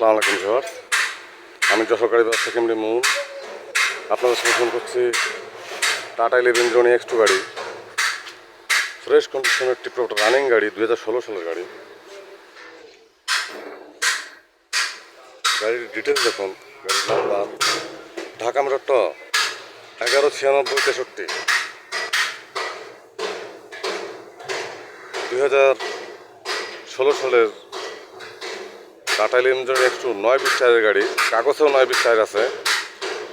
আসসালামু আলাইকুম জোয়ার আমি যশোরকারী ব্যবসা কেমনি মুন আপনাদের সঙ্গে ফোন করছি টাটা ইলেভেন জনি এক্স টু গাড়ি। ফ্রেশ কন্ডিশনের টিপটপ রানিং গাড়ি দু হাজার ষোলো সালের গাড়ি। গাড়ির ডিটেলস দেখুন। গাড়ির নাম্বার ঢাকা মেট্রো এগারো ছিয়ানব্বই তেষট্টি। দুই হাজার ষোলো সালের টাটা ইলেভেন একটু নয় বিশ টায়ারের গাড়ি, কাগজেও নয় বিশ টায়ার আছে।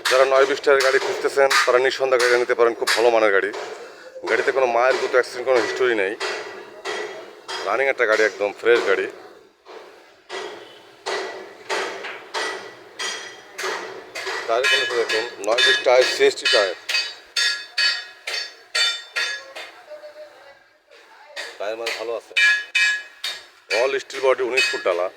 যারা নয় বিশ টায়ারের গাড়ি খুঁজতেছেন, তারা নিঃসন্দেহে গাড়ি নিতে পারেন, খুব ভালো মানের গাড়ি। গাড়িতে কোনো মায়ের গুতো অ্যাক্সিডেন্ট কোনো হিস্টোরি নেই। রানিং একটা গাড়ি, একদম ফ্রেশ গাড়ি। নয় টায়ার সিএসটি টায়ার টায়ার মানে ভালো আছে। অল স্টিল বডি উনিশ ফুট ডালা।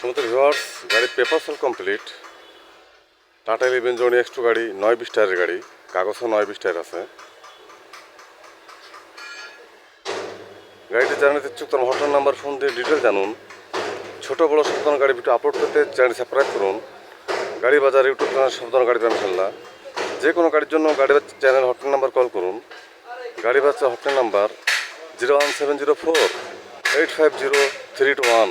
সমস্ত ভিউয়ার্স গাড়ির paper sale complete Tata eleven zone X two গাড়ি, নয় বিশ টায়ারের গাড়ি, কাগজও নয় বিশ টায়ার আছে। গাড়িটি জানাতে ইচ্ছুক তার হঠাৎ নাম্বার ফোন দিয়ে ডিটেল জানুন। ছোট বড় সব ধরনের গাড়ি ভিডিও আপলোড করতে চ্যানেল সাবস্ক্রাইব করুন। গাড়ি বাজার ইউটিউব চ্যানেল সব ধরনের গাড়ি ইনশাল্লাহ। যে কোনো গাড়ির জন্য গাড়ি চ্যানেল হটলাইন নাম্বার কল করুন। গাড়ি বাজার hotline number zero one seven zero four eight five zero three two one